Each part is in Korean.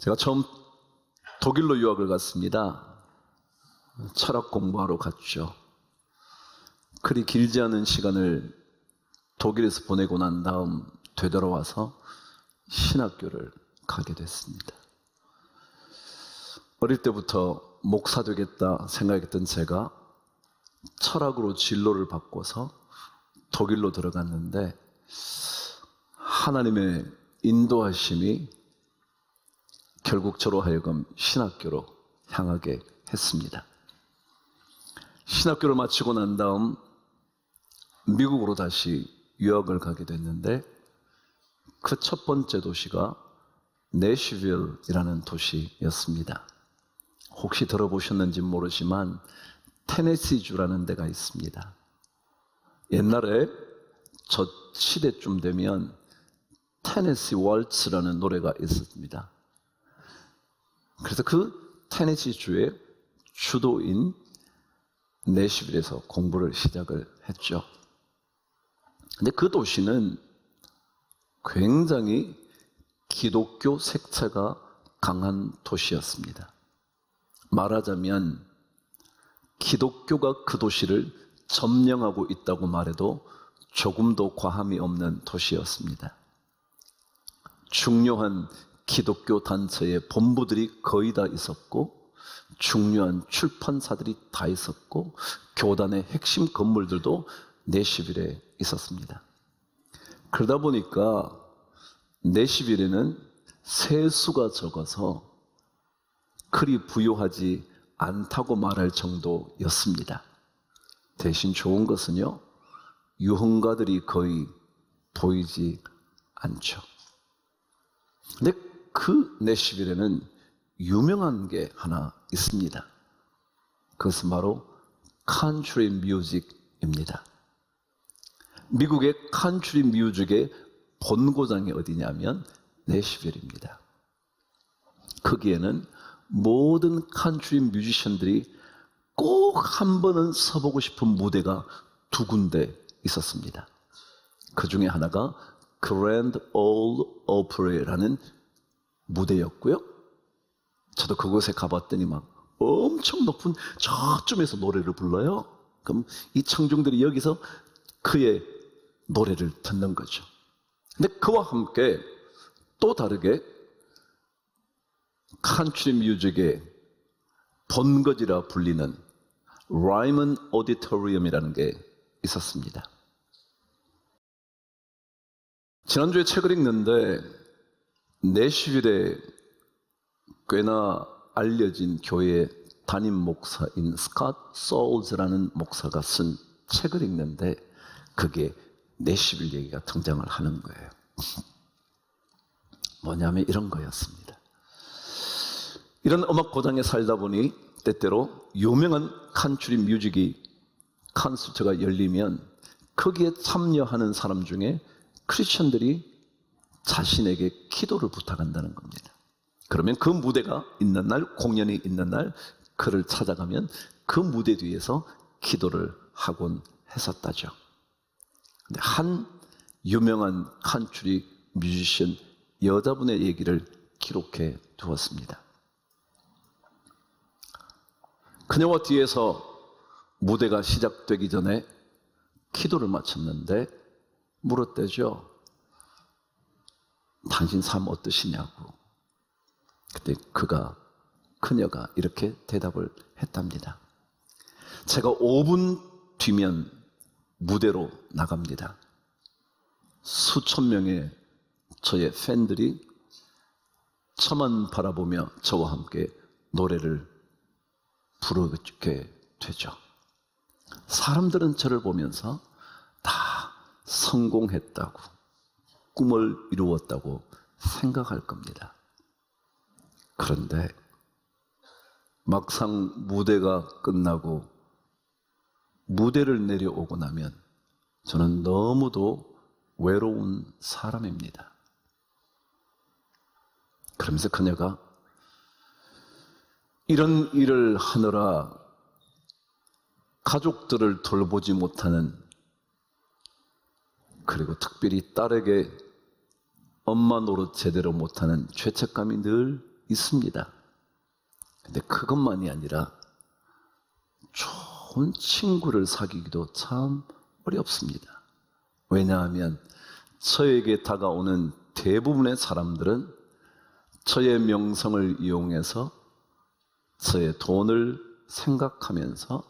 제가 처음 독일로 유학을 갔습니다. 철학 공부하러 갔죠. 그리 길지 않은 시간을 독일에서 보내고 난 다음 되돌아와서 신학교를 가게 됐습니다. 어릴 때부터 목사 되겠다 생각했던 제가 철학으로 진로를 바꿔서 독일로 들어갔는데 하나님의 인도하심이 결국 저로 하여금 신학교로 향하게 했습니다. 신학교를 마치고 난 다음 미국으로 다시 유학을 가게 됐는데 그 첫 번째 도시가 내시빌이라는 도시였습니다. 혹시 들어보셨는지 모르지만 테네시주라는 데가 있습니다. 옛날에 저 시대쯤 되면 테네시 월츠라는 노래가 있었습니다. 그래서 그 테네시 주의 주도인 내시빌에서 공부를 시작을 했죠. 근데 그 도시는 굉장히 기독교 색채가 강한 도시였습니다. 말하자면 기독교가 그 도시를 점령하고 있다고 말해도 조금도 과함이 없는 도시였습니다. 중요한 기독교 단체의 본부들이 거의 다 있었고, 중요한 출판사들이 다 있었고, 교단의 핵심 건물들도 내시빌에 있었습니다. 그러다 보니까 내시빌에는 세수가 적어서 그리 부유하지 않다고 말할 정도였습니다. 대신 좋은 것은요, 유흥가들이 거의 보이지 않죠. 근데 그 내시빌에는 유명한 게 하나 있습니다. 그것은 바로 컨트리 뮤직입니다. 미국의 컨트리 뮤직의 본고장이 어디냐면 내시빌입니다. 거기에는 모든 컨트리 뮤지션들이 꼭 한 번은 서보고 싶은 무대가 두 군데 있었습니다. 그 중에 하나가 그랜드 올 오프레라는 무대였고요. 저도 그곳에 가봤더니 막 엄청 높은 저쯤에서 노래를 불러요. 그럼 이 청중들이 여기서 그의 노래를 듣는 거죠. 근데 그와 함께 또 다르게 컨트리 뮤직의 본거지라 불리는 라이먼 오디토리움이라는 게 있었습니다. 지난주에 책을 읽는데 내시빌에 꽤나 알려진 교회 담임 목사인 스캇 소울즈라는 목사가 쓴 책을 읽는데 그게 내시빌 얘기가 등장을 하는 거예요. 뭐냐면 이런 거였습니다. 이런 음악 고장에 살다 보니 때때로 유명한 칸츄리 뮤직이 콘서트가 열리면 거기에 참여하는 사람 중에 크리스천들이 자신에게 기도를 부탁한다는 겁니다. 그러면 그 무대가 있는 날, 공연이 있는 날, 그를 찾아가면 그 무대 뒤에서 기도를 하곤 했었다죠. 근데 한 유명한 칸츄리 뮤지션 여자분의 얘기를 기록해 두었습니다. 그녀와 뒤에서 무대가 시작되기 전에 기도를 마쳤는데 물었대죠. 당신 삶 어떠시냐고. 그때 그가, 그녀가 이렇게 대답을 했답니다. 제가 5분 뒤면 무대로 나갑니다. 수천 명의 저의 팬들이 저만 바라보며 저와 함께 노래를 부르게 되죠. 사람들은 저를 보면서 다 성공했다고, 꿈을 이루었다고 생각할 겁니다. 그런데 막상 무대가 끝나고 무대를 내려오고 나면 저는 너무도 외로운 사람입니다. 그러면서 그녀가 이런 일을 하느라 가족들을 돌보지 못하는 그리고 특별히 딸에게 엄마 노릇 제대로 못하는 죄책감이 늘 있습니다. 근데 그것만이 아니라 좋은 친구를 사귀기도 참 어렵습니다. 왜냐하면 저에게 다가오는 대부분의 사람들은 저의 명성을 이용해서 저의 돈을 생각하면서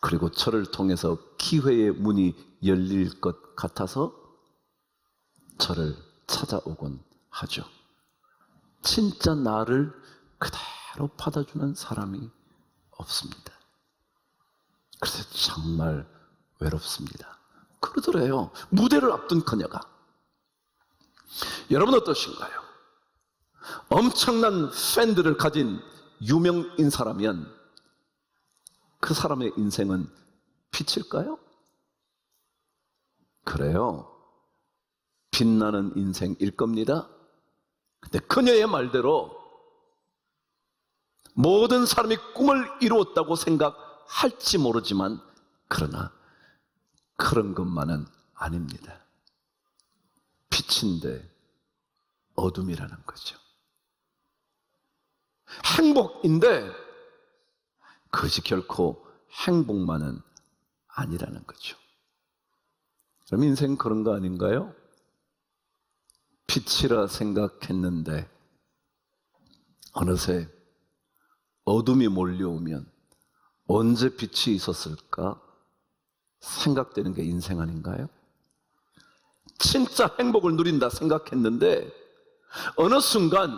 그리고 저를 통해서 기회의 문이 열릴 것 같아서 저를 찾아오곤 하죠. 진짜 나를 그대로 받아주는 사람이 없습니다. 그래서 정말 외롭습니다. 그러더래요. 무대를 앞둔 그녀가. 여러분 어떠신가요? 엄청난 팬들을 가진 유명 인사라면 그 사람의 인생은 빛일까요? 그래요. 빛나는 인생일 겁니다. 근데 그녀의 말대로 모든 사람이 꿈을 이루었다고 생각할지 모르지만 그러나 그런 것만은 아닙니다. 빛인데 어둠이라는 거죠. 행복인데 그것이 결코 행복만은 아니라는 거죠. 그럼 인생 그런 거 아닌가요? 빛이라 생각했는데 어느새 어둠이 몰려오면 언제 빛이 있었을까 생각되는 게 인생 아닌가요? 진짜 행복을 누린다 생각했는데 어느 순간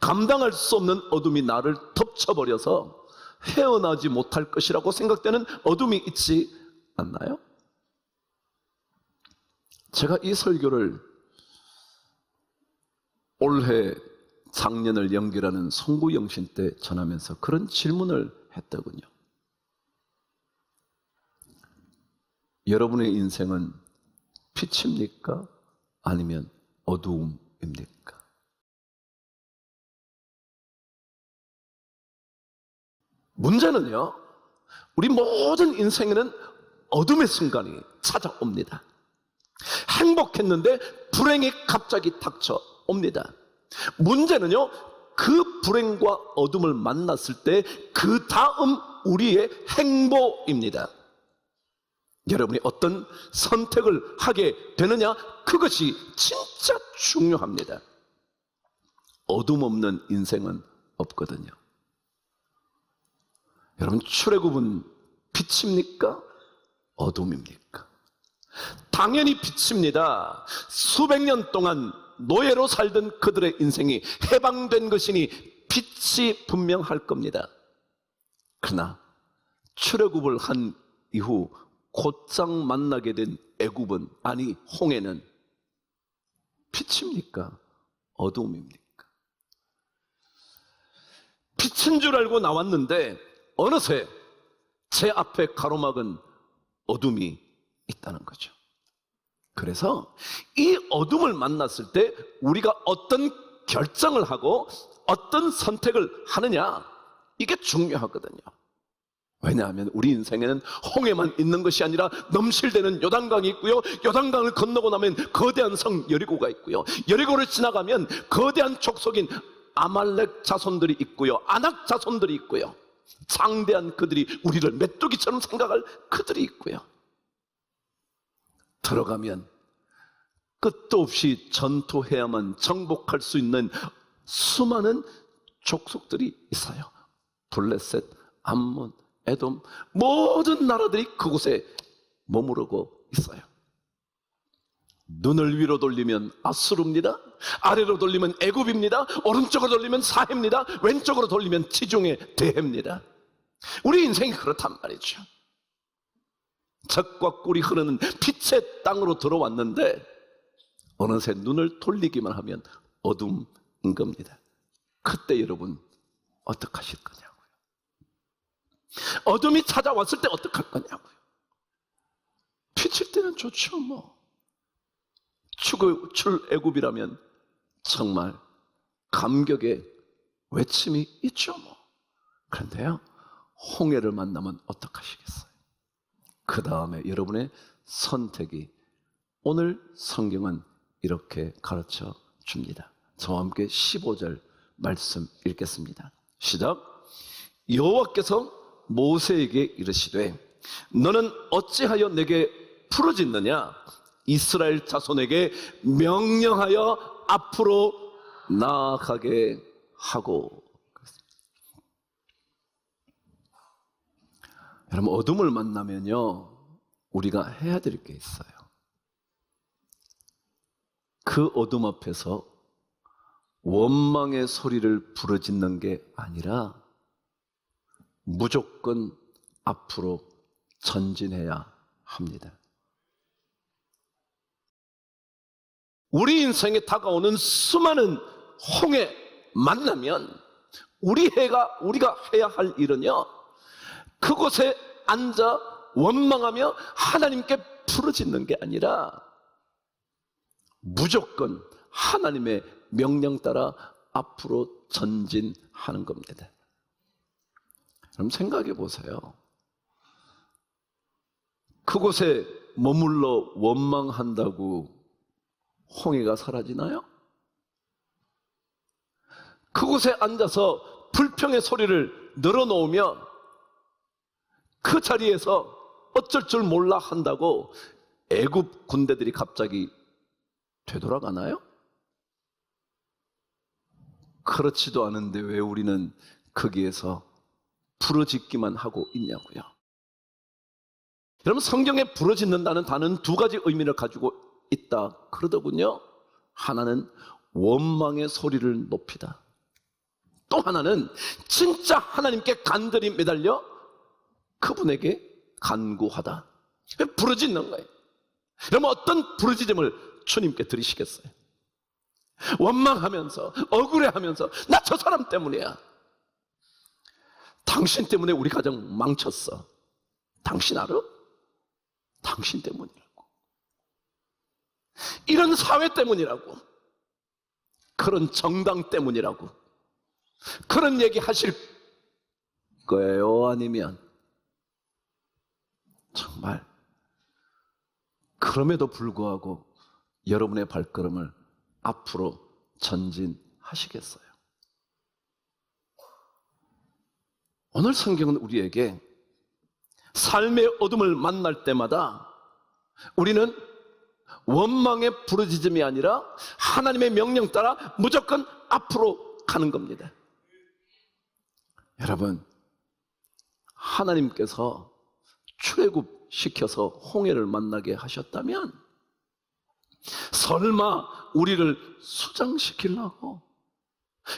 감당할 수 없는 어둠이 나를 덮쳐버려서 헤어나지 못할 것이라고 생각되는 어둠이 있지 않나요? 제가 이 설교를 올해 작년을 연결하는 송구영신 때 전하면서 그런 질문을 했더군요. 여러분의 인생은 빛입니까? 아니면 어두움입니까? 문제는요, 우리 모든 인생에는 어둠의 순간이 찾아옵니다. 행복했는데 불행이 갑자기 닥쳐 옵니다. 문제는요, 그 불행과 어둠을 만났을 때 그 다음 우리의 행복입니다. 여러분이 어떤 선택을 하게 되느냐, 그것이 진짜 중요합니다. 어둠 없는 인생은 없거든요. 여러분, 출애굽은 빛입니까? 어둠입니까? 당연히 빛입니다. 수백 년 동안 노예로 살던 그들의 인생이 해방된 것이니 빛이 분명할 겁니다. 그러나 출애굽을 한 이후 곧장 만나게 된 애굽은 아니 홍해는 빛입니까? 어둠입니까? 빛인 줄 알고 나왔는데 어느새 제 앞에 가로막은 어둠이 있다는 거죠. 그래서 이 어둠을 만났을 때 우리가 어떤 결정을 하고 어떤 선택을 하느냐 이게 중요하거든요. 왜냐하면 우리 인생에는 홍해만 있는 것이 아니라 넘실대는 요단강이 있고요. 요단강을 건너고 나면 거대한 성 여리고가 있고요. 여리고를 지나가면 거대한 족속인 아말렉 자손들이 있고요. 아낙 자손들이 있고요. 장대한 그들이 우리를 메뚜기처럼 생각할 그들이 있고요. 들어가면 끝도 없이 전투해야만 정복할 수 있는 수많은 족속들이 있어요. 블레셋, 암몬, 에돔 모든 나라들이 그곳에 머무르고 있어요. 눈을 위로 돌리면 아수르입니다. 아래로 돌리면 애굽입니다. 오른쪽으로 돌리면 사해입니다. 왼쪽으로 돌리면 지중해 대해입니다. 우리 인생이 그렇단 말이죠. 적과 꿀이 흐르는 빛의 땅으로 들어왔는데 어느새 눈을 돌리기만 하면 어둠인 겁니다. 그때 여러분 어떡하실 거냐고요. 어둠이 찾아왔을 때 어떡할 거냐고요. 빛일 때는 좋죠 뭐. 출, 출애굽이라면 정말 감격의 외침이 있죠 뭐. 그런데요. 홍해를 만나면 어떡하시겠어요? 그 다음에 여러분의 선택이 오늘 성경은 이렇게 가르쳐 줍니다. 저와 함께 15절 말씀 읽겠습니다. 시작. 여호와께서 모세에게 이르시되 너는 어찌하여 내게 풀어짓느냐 이스라엘 자손에게 명령하여 앞으로 나아가게 하고 여러분 어둠을 만나면요 우리가 해야 될 게 있어요. 그 어둠 앞에서 원망의 소리를 부르짖는 게 아니라 무조건 앞으로 전진해야 합니다. 우리 인생에 다가오는 수많은 홍해 만나면 우리 해가 우리가 해야 할 일은요. 그곳에 앉아 원망하며 하나님께 부르짖는 게 아니라 무조건 하나님의 명령 따라 앞으로 전진하는 겁니다. 그럼 생각해 보세요. 그곳에 머물러 원망한다고 홍해가 사라지나요? 그곳에 앉아서 불평의 소리를 늘어놓으면 그 자리에서 어쩔 줄 몰라 한다고 애굽 군대들이 갑자기 되돌아가나요? 그렇지도 않은데 왜 우리는 거기에서 부러짓기만 하고 있냐고요. 여러분 성경에 부러짓는다는 단어는 두 가지 의미를 가지고 있다 그러더군요. 하나는 원망의 소리를 높이다. 또 하나는 진짜 하나님께 간절히 매달려 그분에게 간구하다. 부르짖는 거예요. 여러분 어떤 부르짖음을 주님께 드리시겠어요? 원망하면서 억울해하면서 나 저 사람 때문이야. 당신 때문에 우리 가정 망쳤어. 당신 알아? 당신 때문이라고. 이런 사회 때문이라고. 그런 정당 때문이라고. 그런 얘기 하실 거예요? 아니면 정말 그럼에도 불구하고 여러분의 발걸음을 앞으로 전진하시겠어요? 오늘 성경은 우리에게 삶의 어둠을 만날 때마다 우리는 원망의 부르짖음이 아니라 하나님의 명령 따라 무조건 앞으로 가는 겁니다. 여러분, 하나님께서 출애굽 시켜서 홍해를 만나게 하셨다면 설마 우리를 수장시키려고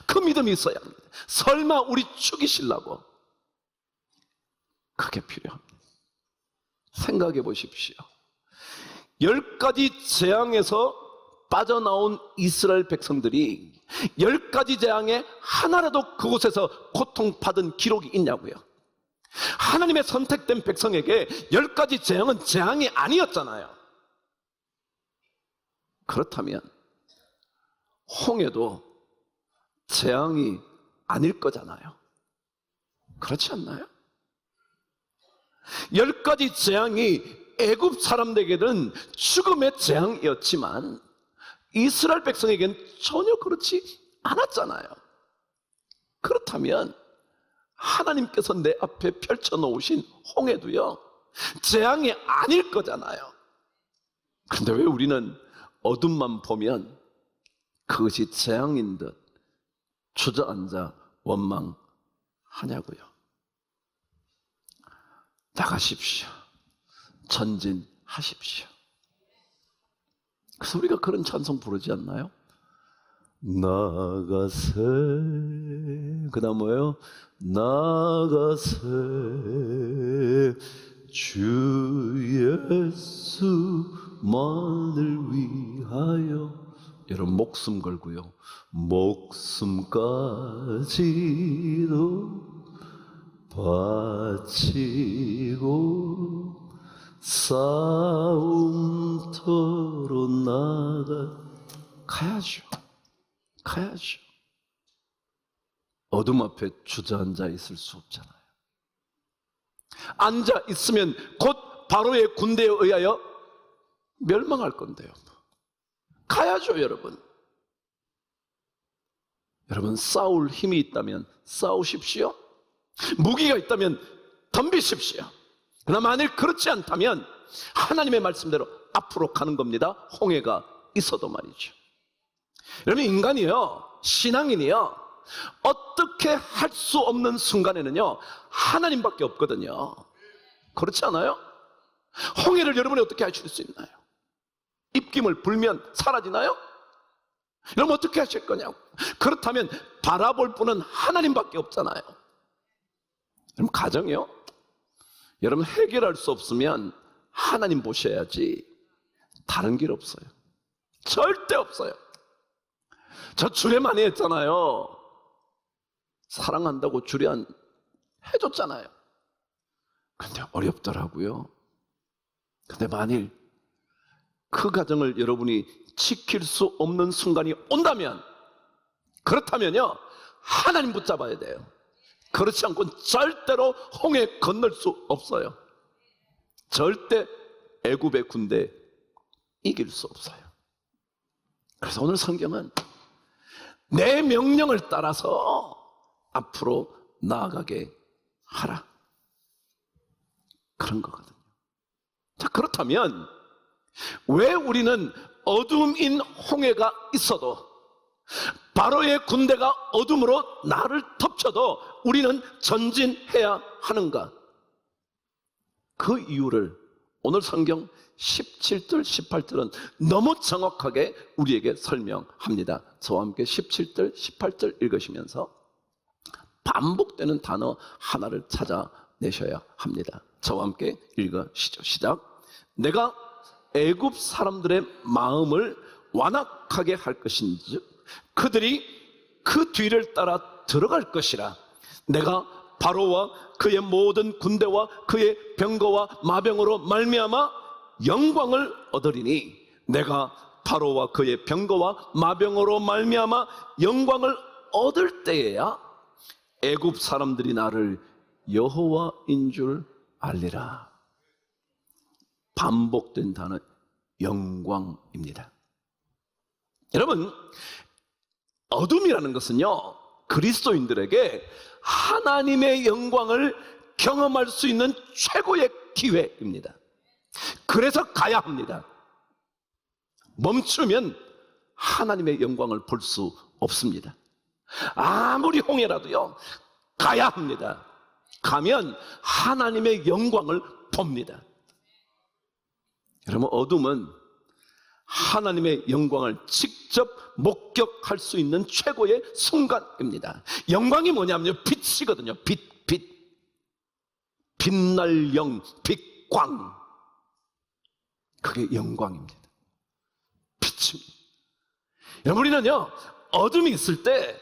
그 믿음이 있어야 합니다. 설마 우리 죽이시려고 그게 필요합니다. 생각해 보십시오. 열 가지 재앙에서 빠져나온 이스라엘 백성들이 열 가지 재앙에 하나라도 그곳에서 고통받은 기록이 있냐고요. 하나님의 선택된 백성에게 열 가지 재앙은 재앙이 아니었잖아요. 그렇다면 홍해도 재앙이 아닐 거잖아요. 그렇지 않나요? 열 가지 재앙이 애굽 사람들에게는 죽음의 재앙이었지만 이스라엘 백성에게는 전혀 그렇지 않았잖아요. 그렇다면 하나님께서 내 앞에 펼쳐 놓으신 홍해도요 재앙이 아닐 거잖아요. 그런데 왜 우리는 어둠만 보면 그것이 재앙인 듯 주저앉아 원망하냐고요. 나가십시오. 전진하십시오. 그래서 우리가 그런 찬송 부르지 않나요? 나가세 그 다음 뭐예요? 나가세 주 예수만을 위하여 여러분 목숨 걸고요 목숨까지도 바치고 싸움터로 나가 가야죠. 가야죠. 어둠 앞에 주저앉아 있을 수 없잖아요. 앉아 있으면 곧 바로의 군대에 의하여 멸망할 건데요. 가야죠, 여러분. 여러분 싸울 힘이 있다면 싸우십시오. 무기가 있다면 덤비십시오. 그러나 만일 그렇지 않다면 하나님의 말씀대로 앞으로 가는 겁니다. 홍해가 있어도 말이죠. 여러분 인간이요 신앙인이요 어떻게 할 수 없는 순간에는요 하나님밖에 없거든요. 그렇지 않아요? 홍해를 여러분이 어떻게 하실 수 있나요? 입김을 불면 사라지나요? 여러분 어떻게 하실 거냐고. 그렇다면 바라볼 분은 하나님밖에 없잖아요. 여러분 가정이요. 여러분 해결할 수 없으면 하나님 보셔야지 다른 길 없어요. 절대 없어요. 저 주례 많이 했잖아요. 사랑한다고 주례한 해줬잖아요. 근데 어렵더라고요. 근데 만일 그 가정을 여러분이 지킬 수 없는 순간이 온다면 그렇다면요 하나님 붙잡아야 돼요. 그렇지 않고는 절대로 홍해 건널 수 없어요. 절대 애굽의 군대 이길 수 없어요. 그래서 오늘 성경은 내 명령을 따라서 앞으로 나아가게 하라. 그런 거거든요. 자, 그렇다면 왜 우리는 어둠인 홍해가 있어도 바로의 군대가 어둠으로 나를 덮쳐도 우리는 전진해야 하는가? 그 이유를 오늘 성경 17절, 18절은 너무 정확하게 우리에게 설명합니다. 저와 함께 17절, 18절 읽으시면서 반복되는 단어 하나를 찾아내셔야 합니다. 저와 함께 읽으시죠. 시작. 내가 애굽 사람들의 마음을 완악하게 할 것인즉 그들이 그 뒤를 따라 들어갈 것이라. 내가 바로와 그의 모든 군대와 그의 병거와 마병으로 말미암아 영광을 얻으리니 내가 바로와 그의 병거와 마병으로 말미암아 영광을 얻을 때에야 애굽 사람들이 나를 여호와인 줄 알리라. 반복된 단어 영광입니다. 여러분 어둠이라는 것은요 그리스도인들에게 하나님의 영광을 경험할 수 있는 최고의 기회입니다. 그래서 가야 합니다. 멈추면 하나님의 영광을 볼 수 없습니다. 아무리 홍해라도요, 가야 합니다. 가면 하나님의 영광을 봅니다. 여러분, 어둠은 하나님의 영광을 직접 목격할 수 있는 최고의 순간입니다. 영광이 뭐냐면요, 빛이거든요. 빛, 빛. 빛날 영, 빛광. 그게 영광입니다. 빛입니다. 여러분, 우리는요, 어둠이 있을 때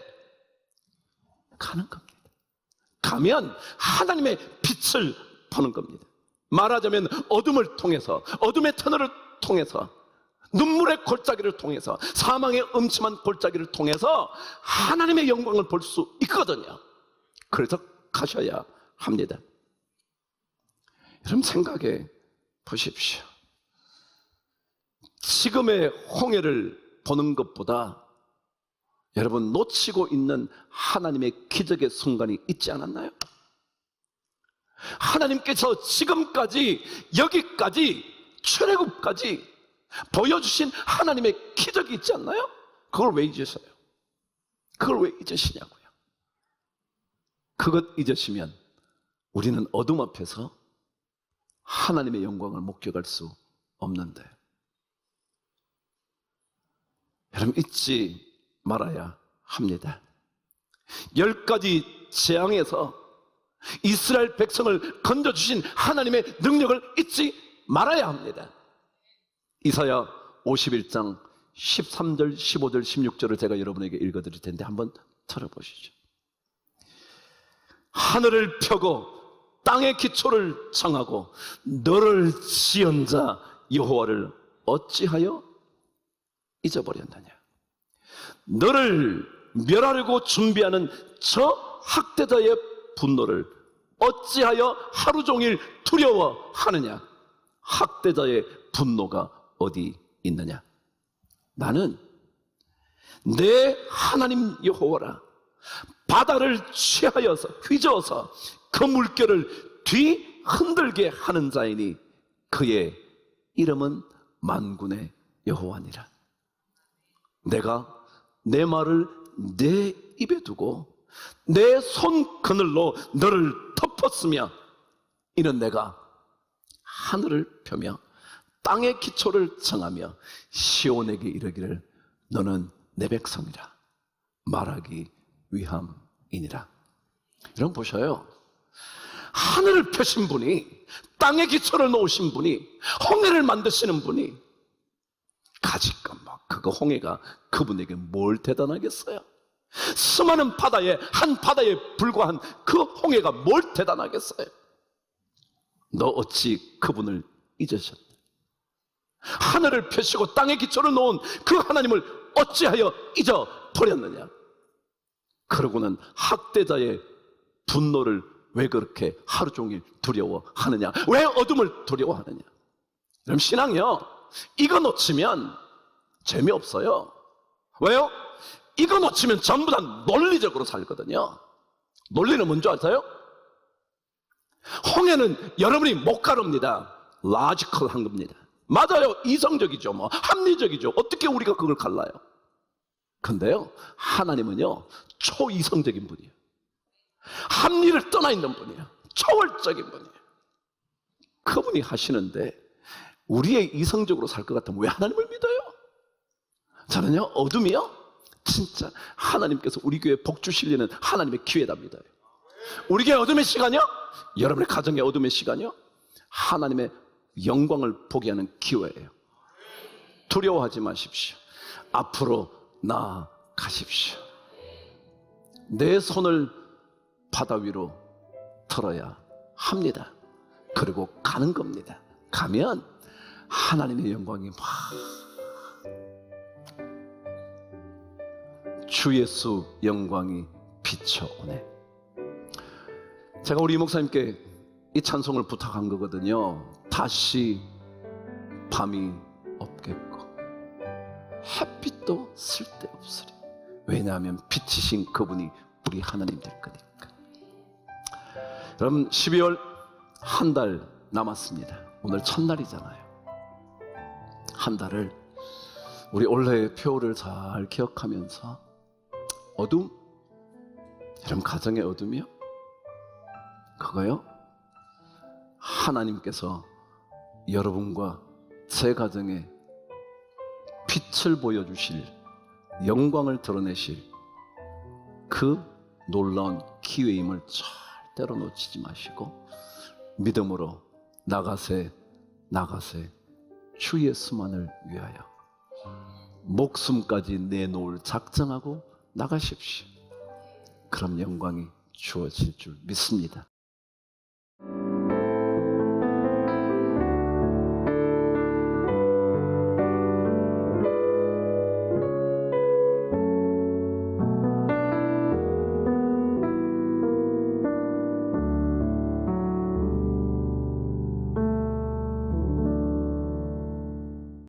가는 겁니다. 가면 하나님의 빛을 보는 겁니다. 말하자면 어둠을 통해서, 어둠의 터널을 통해서, 눈물의 골짜기를 통해서, 사망의 음침한 골짜기를 통해서 하나님의 영광을 볼 수 있거든요. 그래서 가셔야 합니다. 여러분 생각해 보십시오. 지금의 홍해를 보는 것보다 여러분 놓치고 있는 하나님의 기적의 순간이 있지 않았나요? 하나님께서 지금까지 여기까지 출애굽까지 보여주신 하나님의 기적이 있지 않나요? 그걸 왜 잊으세요? 그걸 왜 잊으시냐고요? 그것 잊으시면 우리는 어둠 앞에서 하나님의 영광을 목격할 수 없는데 여러분 잊지 말아야 합니다. 열 가지 재앙에서 이스라엘 백성을 건져주신 하나님의 능력을 잊지 말아야 합니다. 이사야 51장 13절, 15절, 16절을 제가 여러분에게 읽어드릴 텐데 한번 들어보시죠. 하늘을 펴고 땅의 기초를 정하고 너를 지은 자 여호와를 어찌하여 잊어버렸느냐? 너를 멸하려고 준비하는 저 학대자의 분노를 어찌하여 하루 종일 두려워하느냐? 학대자의 분노가 어디 있느냐? 나는 내 하나님 여호와라 바다를 취하여서 휘저어서 그 물결을 뒤 흔들게 하는 자이니 그의 이름은 만군의 여호와니라 내가 내 말을 내 입에 두고 내 손 그늘로 너를 덮었으며 이는 내가 하늘을 펴며 땅의 기초를 정하며 시온에게 이르기를 너는 내 백성이라 말하기 위함이니라. 여러분 보셔요. 하늘을 펴신 분이 땅의 기초를 놓으신 분이 홍해를 만드시는 분이 가지가 막 그거 홍해가 그분에게 뭘 대단하겠어요? 수많은 바다에 한 바다에 불과한 그 홍해가 뭘 대단하겠어요? 너 어찌 그분을 잊으셨나? 하늘을 펴시고 땅의 기초를 놓은 그 하나님을 어찌하여 잊어버렸느냐? 그러고는 학대자의 분노를 왜 그렇게 하루 종일 두려워하느냐? 왜 어둠을 두려워하느냐? 그럼 신앙이요. 이거 놓치면 재미없어요. 왜요? 이거 놓치면 전부 다 논리적으로 살거든요. 논리는 뭔지 아세요? 홍해는 여러분이 못 가릅니다. 라지컬 한 겁니다. 맞아요. 이성적이죠. 뭐 합리적이죠. 어떻게 우리가 그걸 갈라요? 근데요. 하나님은요. 초이성적인 분이에요. 합리를 떠나 있는 분이에요. 초월적인 분이에요. 그분이 하시는데 우리의 이성적으로 살 것 같으면 왜 하나님을 믿어요? 저는요. 어둠이요. 진짜 하나님께서 우리 교회 복 주시려는 하나님의 기회답니다. 우리 교회 어둠의 시간이요? 여러분의 가정의 어둠의 시간이요? 하나님의 영광을 보게 하는 기회예요. 두려워하지 마십시오. 앞으로 나아가십시오. 내 손을 바다 위로 틀어야 합니다. 그리고 가는 겁니다. 가면 하나님의 영광이 막 주 예수 영광이 비춰오네. 제가 우리 목사님께 이 찬송을 부탁한 거거든요. 다시 밤이 없겠고 햇빛도 쓸데없으리. 왜냐하면 빛이신 그분이 우리 하나님 될 거니까. 여러분 12월 한 달 남았습니다. 오늘 첫날이잖아요. 한 달을 우리 올해의 표를 잘 기억하면서 어둠? 여러분 가정의 어둠이요? 그거요? 하나님께서 여러분과 제 가정에 빛을 보여주실 영광을 드러내실 그 놀라운 기회임을 절대로 놓치지 마시고 믿음으로 나가세 나가세 주 예수만을 위하여 목숨까지 내놓을 작정하고 나가십시오. 그럼 영광이 주어질 줄 믿습니다.